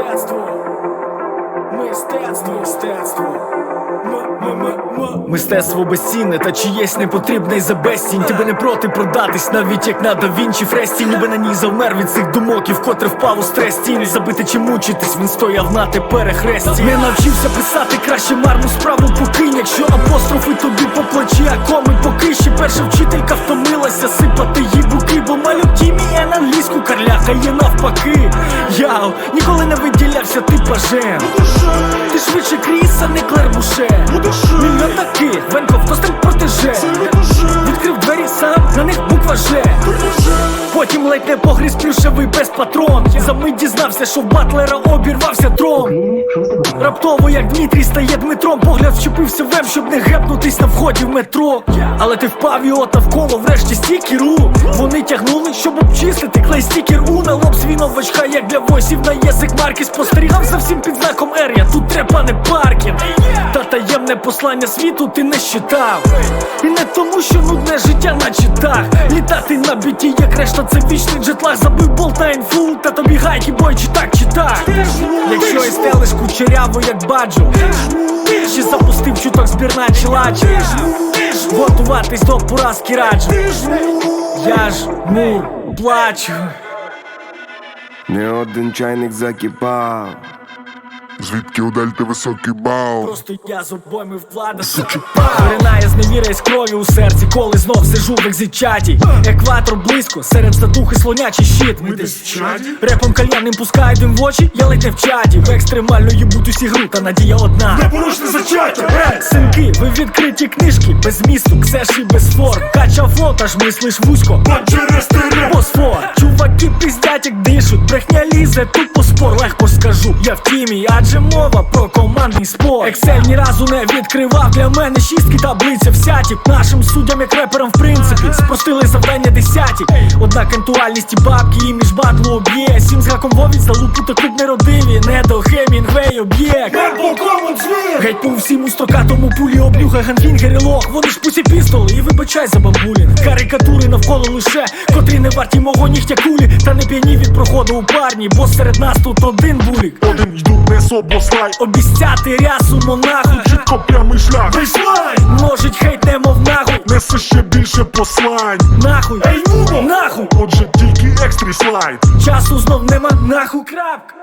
Мистецтво, мистецтво, мистецтво. Мистецтво безцінне та чиєсь непотрібне і за безцінь. Тебе не проти продатись, навіть як на Давінчі Фресті. Ніби на ній завмер від цих думок і вкотре впав у стрес. Тінь забити чи мучитись, він стояв на те перехресті Не навчився писати краще марну справу покинь. Якщо апострофи тобі по плечі, а коми по киші Перша вчителька втомилася сипати їй буки Бо малюк тімія на англійську карляха є навпаки. Яу, ніколи не виділявся типажем Ти швидше Кріса, не Клербуше Таких, Венков, хто протеже. Відкрив двері сам, на них буква Ж. Потім ледь не погріз плюшевий без патрон. Мить дізнався, що в Батлера обірвався трон Раптово, як Дмитрій стає Дмитром, погляд вчепився в М, щоб не гепнутись на вході в метро. Але ти впав і от навколо врешті стікеру. Вони тягнули, щоб обчистити клей стікер У на лоб свій новачка, як для войсів на язик марки Спостерігав за всім під знаком Р, я тут трепа не паркінг. Та таємне послання світу ти не щитав. І не тому, що нудне життя на читах. Літати на біті, як решта, це вічний джетлаг Забив болт на інфу, та тобі гайки, бой, чи так, чи так. Якщо і стелиш кучеряво, як баджо Чи запустив чуток збірна чи ладжі Готуватись до поразки раджу. Я ж мур плачу. Не один чайник закипав. Звідки у дельти високий бал? Просто я з обойми влада Виринає з невіра з крові у серці, коли знов сижу в екзитчаті. Екватор близько, серед статухи слонячий щит. Ми десь в чаді? Репом кальянним пускаю дим в очі, я ледь не в чаді В екстремально їбутусь ігру, та надія одна. Непорушне зачаття, ей! Синки, ви відкриті книжки, без змісту, ксеші без форм Кача флот, аж мислиш вузько. Бо через тире Босфор, чуваки пиздять, як дишуть, брехня лізе, тут я в тімі, адже мова про командний спорт. Ексель ні разу не відкривав для мене шістки таблиця всяті. Нашим суддям, як реперам, в принципі, спростили завдання десяті. Однак ентуальність і бабки, імідж батлу об'є. Сім з гаком вовіць за лупу та клуб неродиві, не до Хемінгвей об'єкт. по кому дзвін! Геть по всім у стокатому пулі облюха ганфінгер і лох Вони ж пусі пістоли і вибачай за бамбулін Карикатури навколо лише, котрі не варті мого нігтя кулі Та не п'яні від проходу у парні, бо серед нас тут один булік Один йду не собослай, Обіцяти рясу монаху чітко прямий шлях. Прийшлай! можуть хейт немов нахуй Несе ще більше послань. Нахуй, Ей, Нубо! нахуй Отже, тільки екстрі слайд. Часу знов нема нахуй крапка